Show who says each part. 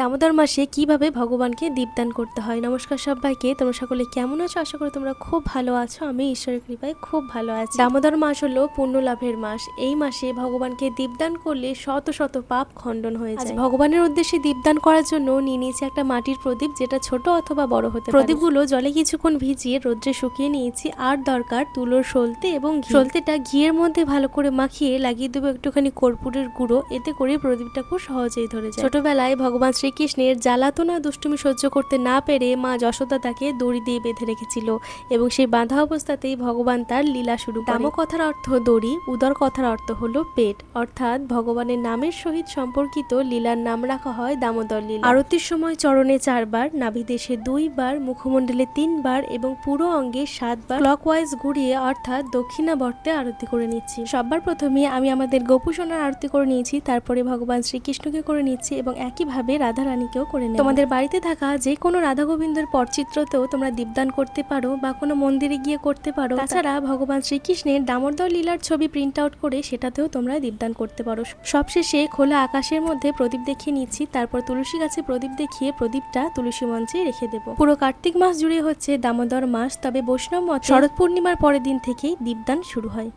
Speaker 1: দামোদর মাসে কীভাবে ভগবানকে দীপদান করতে হয়? নমস্কার সবাইকে তোমরা সকলে কেমন আছো? আশা করি তোমরা খুব ভালো আছো। আমি ঈশ্বরের কৃপায় খুব ভালো আছি। দামোদর মাস হলো পুণ্য লাভের মাস। এই মাসে ভগবানকে দীপদান করলে শত শত পাপ খণ্ডন হয়ে যায়। ভগবানের উদ্দেশ্যে দীপদান করার জন্য নিয়ে নিয়েছি একটা মাটির প্রদীপ যেটা ছোট অথবা বড় হতে পারে। প্রদীপগুলো জলে কিছুক্ষণ ভিজিয়ে রোদ্রে শুকিয়ে নিয়েছি। আর দরকার তুলোর সলতে এবং। সলতেটা ঘিয়ের মধ্যে ভালো করে মাখিয়ে লাগিয়ে দেবো একটুখানি কর্পূরের গুঁড়ো। এতে করে প্রদীপটা খুব সহজেই ধরে যায়। ছোটবেলায় ভগবান শ্রীকৃষ্ণের জ্বালাতনা দুষ্টুমি সহ্য করতে না পেরে মা যশোদা তাকে দড়ি দিয়ে বেঁধে রেখেছিল এবং সেই বাঁধা অবস্থাতেই ভগবান তার লীলা শুরু দামো কথার অর্থ দড়ি উদর কথার অর্থ হলো পেট। অর্থাৎ ভগবানের নামের সহিত সম্পর্কিত লীলার নাম রাখা হয় দামোদর লীলা। আরতির সময় চরণে চারবার নাভিদেশে দুইবার মুখমণ্ডলে তিনবার এবং পুরো অঙ্গে সাতবার ক্লকওয়াইজ ঘুরিয়ে অর্থাৎ দক্ষিণাবর্তে আরতি করে নিচ্ছি। সবার প্রথমে আমি আমাদের গোপুসোনার আরতি করে নিয়েছি তারপরে ভগবান শ্রীকৃষ্ণকে করে নিচ্ছি এবং একইভাবে রাধা রানীকেও করে নেব। তোমাদের বাড়িতে থাকা যে কোনো রাধা গোবিন্দর পটচিত্রতেও তোমরা দীপদান করতে পারো বা কোনো মন্দিরে গিয়ে করতে পারো। তাছাড়া ভগবান শ্রীকৃষ্ণের দামোদর লীলার ছবি প্রিন্ট আউট করে সেটাতেও তোমরা দীপদান করতে পারো। সবশেষে খোলা আকাশের মধ্যে প্রদীপ দেখিয়ে নিচ্ছি তারপর তুলসী গাছে প্রদীপ দেখিয়ে প্রদীপটা তুলসী মঞ্চে রেখে দেবো। পুরো কার্তিক মাস জুড়ে হচ্ছে দামোদর মাস তবে বৈষ্ণব মত শরৎ পূর্ণিমার পরের দিন থেকেই দীপদান শুরু হয়।